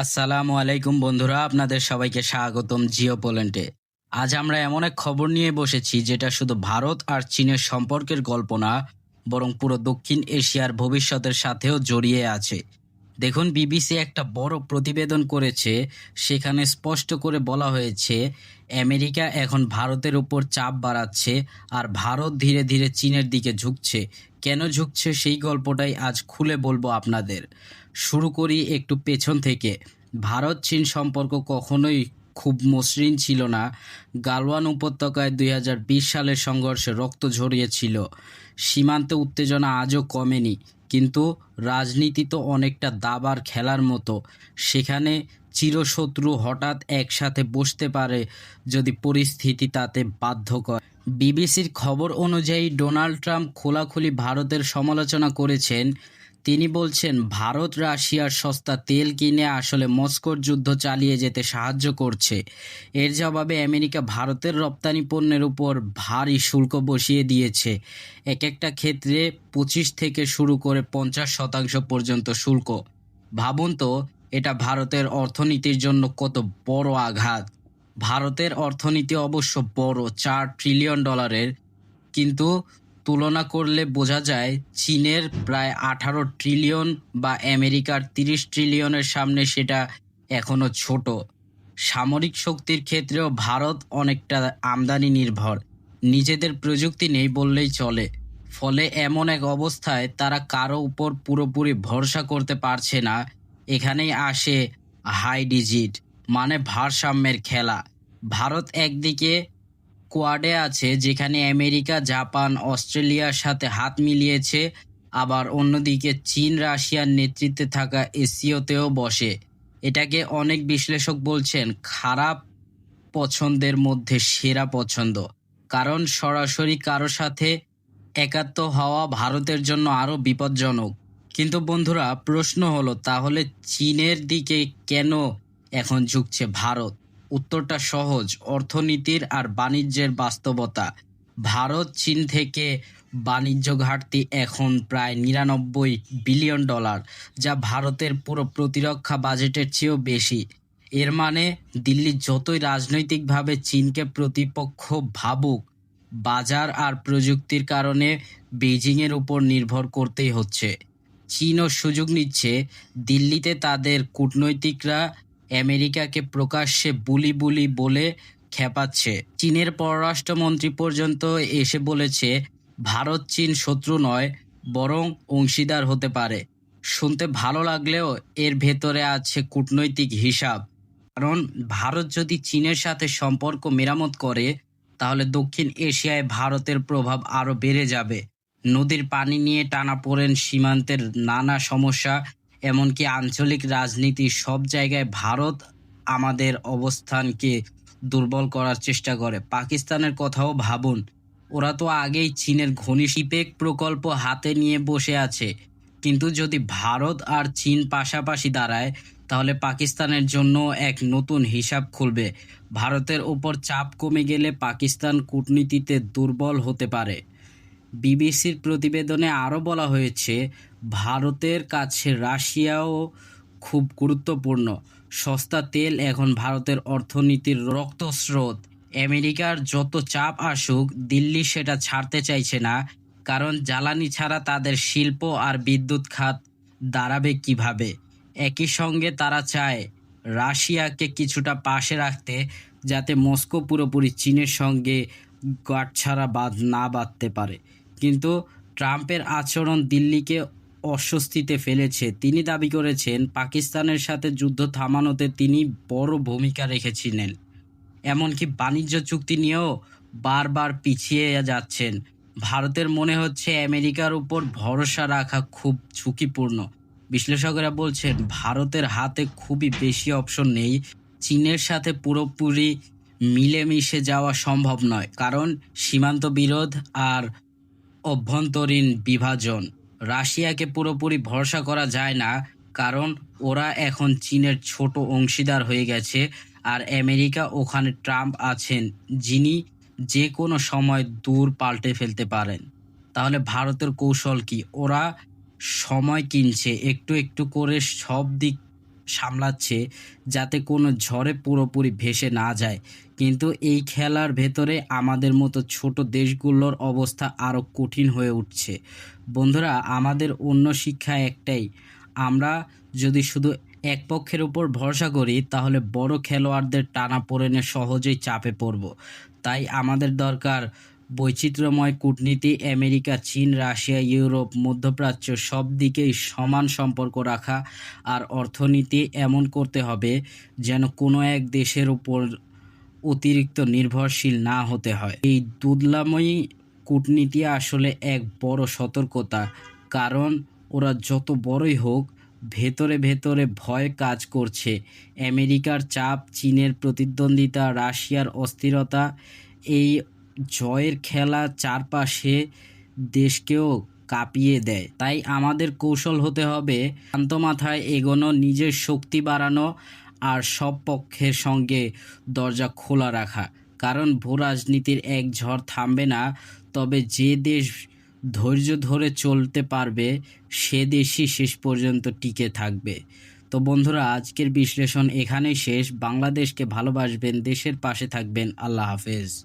আসসালামু আলাইকুম বন্ধুরা, আপনাদের সবাইকে স্বাগতম জিও পোল্যান্ডে। আজ আমরা এমন এক খবর নিয়ে বসেছি যেটা শুধু ভারত আর চীনের সম্পর্কের গল্প না, বরং পুরো দক্ষিণ এশিয়ার ভবিষ্যতের সাথেও জড়িয়ে আছে। দেখুন, বিবিসি একটা বড় প্রতিবেদন করেছে, সেখানে স্পষ্ট করে বলা হয়েছে, আমেরিকা এখন ভারতের উপর চাপ বাড়াচ্ছে আর ভারত ধীরে ধীরে চীনের দিকে ঝুঁকছে। কেন ঝুঁকছে সেই গল্পটাই আজ খুলে বলব আপনাদের। শুরু করি একটু পেছন থেকে। ভারত চীন সম্পর্ক কখনোই খুব মসৃণ ছিল না। গালওয়ান উপত্যকায় দুই হাজার বিশ সালের সংঘর্ষে রক্ত ঝরিয়েছিল। সীমান্তে উত্তেজনা আজও কমেনি, কিন্তু রাজনীতি তো অনেকটা দাবার খেলার মতো। সেখানে চিরশত্রু হঠাৎ একসাথে বসতে পারে যদি পরিস্থিতি তাতে বাধ্য করে। বিবিসির খবর অনুযায়ী ডোনাল্ড ট্রাম্প খোলাখুলি ভারতের সমালোচনা করেছেন তিনি বলছেন, ভারত রাশিয়ার সস্তা তেল কিনে আসলে মস্কোর যুদ্ধ চালিয়ে যেতে সাহায্য করছে। এর জবাবে আমেরিকা ভারতের রপ্তানি পণ্যের উপর ভারী শুল্ক বসিয়ে দিয়েছে। এক একটা ক্ষেত্রে পঁচিশ থেকে শুরু করে পঞ্চাশ শতাংশ পর্যন্ত শুল্ক। ভাবুন তো, এটা ভারতের অর্থনীতির জন্য কত বড় আঘাত। ভারতের অর্থনীতি অবশ্য বড়, চার ট্রিলিয়ন ডলারের কিন্তু তুলনা করলে বোঝা যায় চীনের প্রায় আঠারো ট্রিলিয়ন বা আমেরিকার তিরিশ ট্রিলিয়নের সামনে সেটা এখনও ছোট। সামরিক শক্তির ক্ষেত্রেও ভারত অনেকটা আমদানি নির্ভর। নিজেদের প্রযুক্তি নেই বললেই চলে। ফলে এমন এক অবস্থায় তারা কারও উপর পুরোপুরি ভরসা করতে পারছে না। এখানেই আসে হাই ডিজিট মানে ভারসাম্যের খেলা। ভারত একদিকে কোয়াডে আছে, যেখানে আমেরিকা, জাপান, অস্ট্রেলিয়ার সাথে হাত মিলিয়েছে। আবার অন্যদিকে চীন, রাশিয়ার নেতৃত্বে থাকা এসিওতেও বসে। এটাকে অনেক বিশ্লেষক বলছেন, খারাপ পছন্দের মধ্যে সেরা পছন্দ। কারণ সরাসরি কারও সাথে একাত্ম হওয়া ভারতের জন্য আরও বিপজ্জনক। কিন্তু বন্ধুরা, প্রশ্ন হলো, তাহলে চীনের দিকে কেন এখন ঝুঁকছে ভারত? উত্তরটা সহজ, অর্থনীতির আর বাণিজ্যের বাস্তবতা। ভারত, চীন থেকে বাণিজ্য ঘাটতি এখন প্রায় নিরানব্বই বিলিয়ন ডলার, যা ভারতের পুরো প্রতিরক্ষা বাজেটের চেয়েও বেশি। এর মানে দিল্লি যতই রাজনৈতিকভাবে চীনকে প্রতিপক্ষ ভাবুক, বাজার আর প্রযুক্তির কারণে বেইজিংয়ের উপর নির্ভর করতেই হচ্ছে। চীনও সুযোগ নিচ্ছে দিল্লিতে তাদের কূটনৈতিকরা আমেরিকাকে প্রকাশ্যে বুলি বুলি বলে খেপাচ্ছে চীনের পররাষ্ট্রমন্ত্রী পর্যন্ত এসে বলেছে, ভারত চীন শত্রু নয়, বরং অংশীদার হতে পারে। শুনতে ভালো লাগলেও এর ভেতরে আছে কূটনৈতিক হিসাব। কারণ ভারত যদি চীনের সাথে সম্পর্ক মেরামত করে, তাহলে দক্ষিণ এশিয়ায় ভারতের প্রভাব আরও বেড়ে যাবে। নদীর পানি নিয়ে টানা পড়েন সীমান্তের নানা সমস্যা এমনকি আঞ্চলিক রাজনীতি সব জায়গায় ভারত আমাদের অবস্থানকে দুর্বল করার চেষ্টা করে। পাকিস্তানের কথাও ভাবুন, ওরা তো আগেই চীনের ঘনিশিপেক প্রকল্প হাতে নিয়ে বসে আছে। কিন্তু যদি ভারত আর চীন পাশাপাশি দাঁড়ায়, তাহলে পাকিস্তানের জন্য এক নতুন হিসাব খুলবে। ভারতের ওপর চাপ কমে গেলে পাকিস্তান কূটনীতিতে দুর্বল হতে পারে। বিবিসির প্রতিবেদনে আরও বলা হয়েছে, ভারতের কাছে রাশিয়াও খুব গুরুত্বপূর্ণ। সস্তা তেল এখন ভারতের অর্থনীতির রক্তস্রোত। আমেরিকার যত চাপ আসুক, দিল্লি সেটা ছাড়তে চাইছে না, কারণ জ্বালানি ছাড়া তাদের শিল্প আর বিদ্যুৎ খাত দাঁড়াবে কীভাবে? একই সঙ্গে তারা চায় রাশিয়াকে কিছুটা পাশে রাখতে, যাতে মস্কো পুরোপুরি চীনের সঙ্গে গাঁটছাড়া বাঁধ না বাঁধতে পারে। কিন্তু ট্রাম্পের আচরণ দিল্লিকে অস্বস্তিতে ফেলেছে। তিনি দাবি করেছেন, পাকিস্তানের সাথে যুদ্ধ থামানোতে তিনি বড় ভূমিকা রেখেছিলেন। এমনকি বাণিজ্য চুক্তি নিয়েও বারবার পিছিয়ে যাচ্ছেন। ভারতের মনে হচ্ছে আমেরিকার উপর ভরসা রাখা খুব ঝুঁকিপূর্ণ। বিশ্লেষকেরা বলছেন, ভারতের হাতে খুবই বেশি অপশন নেই। চীনের সাথে পুরোপুরি মিলেমিশে যাওয়া সম্ভব নয়, কারণ সীমান্ত বিরোধ আর অভ্যন্তরীণ বিভাজন। রাশিয়াকে পুরোপুরি ভরসা করা যায় না, কারণ ওরা এখন চীনের ছোট অংশীদার হয়ে গেছে আর আমেরিকা ওখানে ট্রাম্প আছেন, যিনি যে কোনো সময় দূর পাল্টে ফেলতে পারেন। তাহলে ভারতের কৌশল কি? ওরা সময় কিনছে, একটু একটু করে সব দিক সামলাচ্ছে যাতে কোনো ঝড়ে পুরোপুরি ভেসে না যায়। কিন্তু এই খেলার ভেতরে আমাদের মতো ছোট দেশগুলোর অবস্থা আরও কঠিন হয়ে উঠছে। বন্ধুরা, আমাদের অন্য শিক্ষা একটাই। আমরা যদি শুধু এক পক্ষের উপর ভরসা করি, তাহলে বড় খেলোয়াড়দের টানা পড়েনে সহজেই চাপে পড়ব। তাই আমাদের দরকার বৈচিত্র্যময় কূটনীতি, আমেরিকা, চীন, রাশিয়া, ইউরোপ, মধ্যপ্রাচ্য, সব দিকেই সমান সম্পর্ক রাখা আর অর্থনীতি এমন করতে হবে যেন কোনো এক দেশের উপর অতিরিক্ত নির্ভরশীল না হতে হয়। এই দুধলাময়ী কূটনীতি আসলে এক বড় সতর্কতা, কারণ ওরা যত বড়ই হোক, ভেতরে ভেতরে ভয় কাজ করছে। আমেরিকার চাপ, চীনের প্রতিদ্বন্দ্বিতা, রাশিয়ার অস্থিরতা, এই জয়ের খেলা চারপাশে দেশকেও কাঁপিয়ে দেয়। তাই আমাদের কৌশল হতে হবে শান্ত মাথায় এগোনো, নিজের শক্তি বাড়ানো আর সব পক্ষের সঙ্গে দরজা খোলা রাখা। কারণ ভূ রাজনীতির এক ঝড় থামবে না, তবে যে দেশ ধৈর্য ধরে চলতে পারবে, সে দেশই শেষ পর্যন্ত টিকে থাকবে। তো বন্ধুরা, আজকের বিশ্লেষণ এখানেই শেষ। বাংলাদেশকে ভালোবাসবেন, দেশের পাশে থাকবেন। আল্লাহ হাফেজ।